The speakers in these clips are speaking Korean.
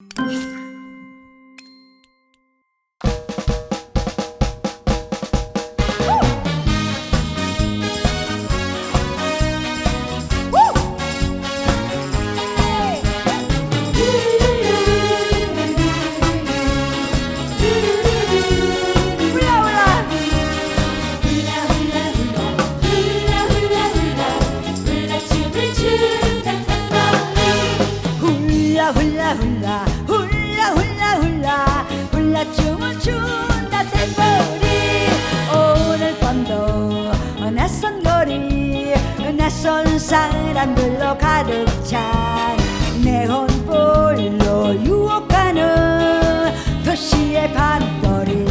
you 낯선 거리 낯선 사람들로 가득 찬 네온볼로 유혹하는 도시의 밤거리.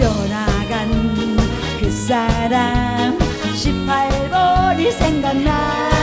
떠나간 그 사람 18번이 생각나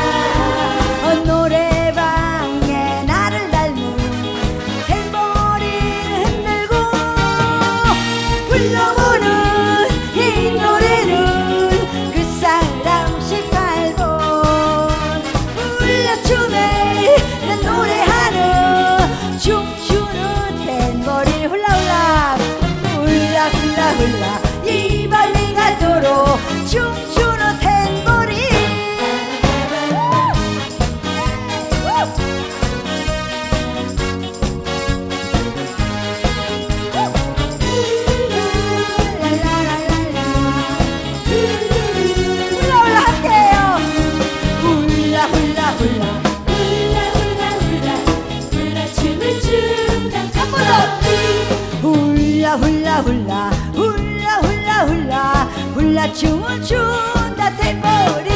훌라 훌라 훌라 훌라 훌라 훌라 춤을 춘다 탬버린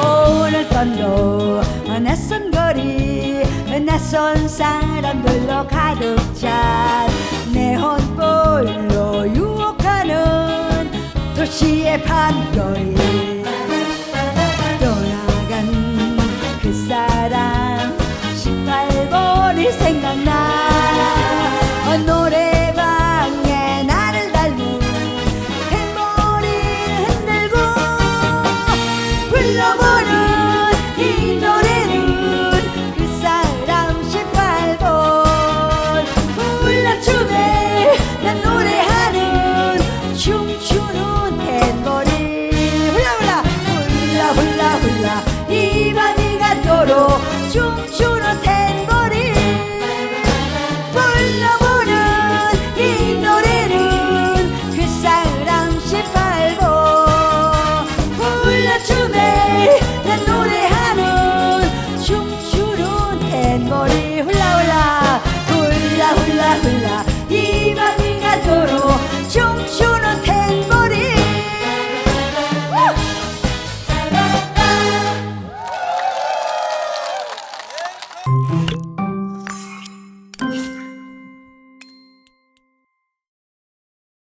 오늘 밤도 낯선 거리 낯선 사람들로 가득 찬 네온볼로 유혹하는 도시의 밤거리. 떠나간 그 사람 18번이 생각나 춤추는 탬버린. 불러보는 이 노래는 그 사람 18번 불러춤에 난 노래하는 춤추는 탬버린. 훌라훌라 훌라훌라 훌.